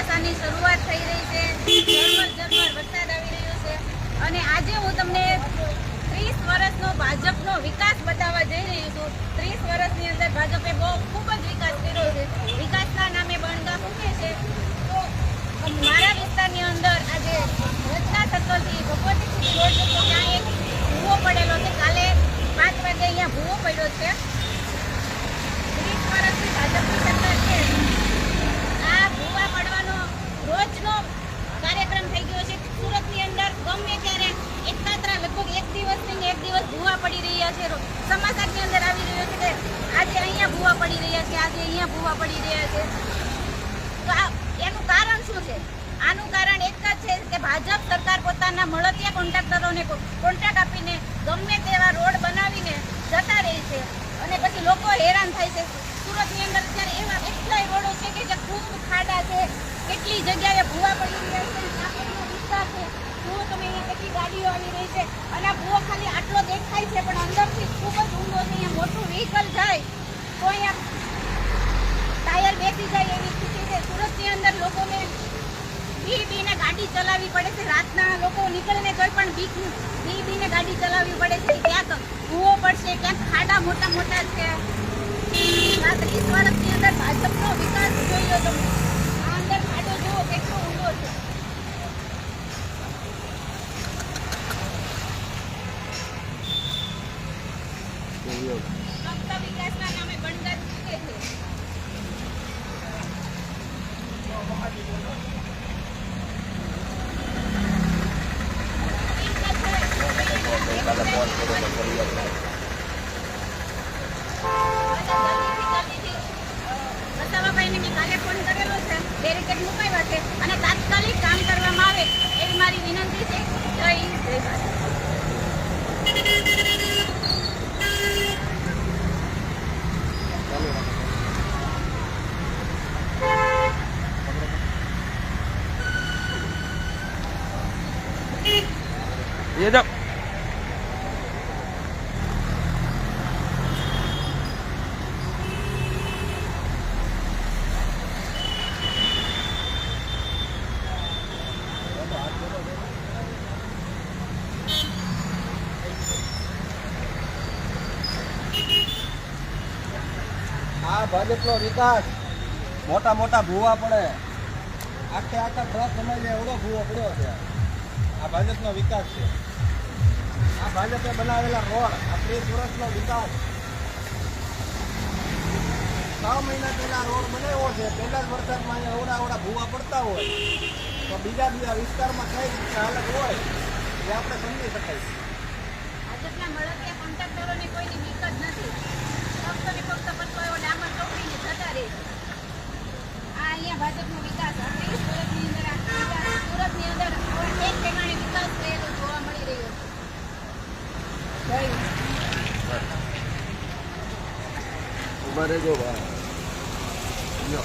ચોમાસાની શરૂઆત થઈ રહી છે. વરસાદ આવી રહ્યો છે. અને આજે હું તમને ત્રીસ વર્ષનો ભાજપનો વિકાસ બતાવવા જઈ રહી છું. ત્રીસ વર્ષની અંદર ભાજપે બહુ ખૂબ જ વિકાસ કર્યો છે. વિકાસના નામે બણગા મૂકે છે તો મારા વિસ્તારની અંદર આજે રચના સર્કલથી ભગવતી સુધી રોડ જતો ત્યાં એક ભૂવો પડેલો છે કાલે પાંચ વાગે અહીંયા ભૂવો પડ્યો છે ત્રીસ વર્ષથી ભાજપની સરકાર છે આ ભૂવા પડવાનો રોજનો કાર્યક્રમ થઈ ગયો છે સુરતની અંદર ગમે ત્યારે એકાત્રા લગભગ એક દિવસની ને એક દિવસ ભૂવા પડી રહ્યા છે. સમાચારની અંદર આવી રહ્યો છે કે આજે અહીંયા ભૂવા પડી રહ્યા છે, આજે અહીંયા ભૂવા પડી રહ્યા છે. તો એનું કારણ શું છે? આનું કારણ એક જ છે કે ભાજપ સરકાર પોતાના મળતિયા કોન્ટ્રાક્ટરોને કોન્ટ્રાક્ટ આપીને ગમે તેવા રોડ બનાવીને જતા રહે છે અને પછી લોકો હેરાન થાય છે. સુરતની અંદર અત્યારે એવા એટલાય રોડો છે કે જે ખૂબ ખાડા છે. કેટલી જગ્યાએ ભૂવા પડી રહ્યા છે. વિસ્તાર છે. જુઓ તમે અહીંયા કેટલી ગાડીઓ આવી રહી છે. ખાલી આટલો દેખાય છે, પણ અંદરથી ખૂબ જ ઊંડો છે અહીંયા મોટું વ્હીકલ જાય, તો અહીંયા ટાયર બેસી જાય એવી સ્થિતિ છે. સુરતની અંદર લોકોને બી બીને ગાડી ચલાવવી પડે છે. રાતના લોકો નીકળીને કોઈ પણ બીક બી બીને ગાડી ચલાવવી પડે છે. ક્યાંક કૂવો પડશે ક્યાંક ખાડા મોટા મોટા છે આ ત્રીસ વર્ષની અંદર ભાજપનો વિકાસ જોયો તમે આ અંદર ખાડો જુઓ કેટલો ઊંડો છે ફક્ત વિકાસના નામે બણગા ચૂકે છે વસાવાભાઈને મેં કાલે ફોન કરેલો છે બેરિકેડ મુકાવ્યા છે અને તાત્કાલિક કામ કરવામાં આવે એવી મારી વિનંતી છે જય હિન્દ જય ભારત એ આ ભાજપનો વિકાસ. મોટા મોટા ભૂવા પડે. આખે આખા ટ્રક સમય એવડો ભૂવો પડ્યો છે. આ ભાજપનો વિકાસ છે. આ ભાજપે બીજા બીજા વિસ્તારમાં કઈ હાલત હોય, એ આપણે સમજી શકાય. ભાજપના મળતિયા કોન્ટ્રાક્ટરોને કોઈની બીક નથી. ફક્ત ને ફક્ત એવો ડામર ચોકડીને જતા રહે છે. આ અહીંયા ભાજપનો વિકાસ આ ત્રીસ વર્ષની અંદર આ વિકાસ સુરતની અંદર એક ઠેકાણે વિકાસ થયેલો જોવા મળી રહ્યો છે જય હિન્દ. ભાઈ લ્યો.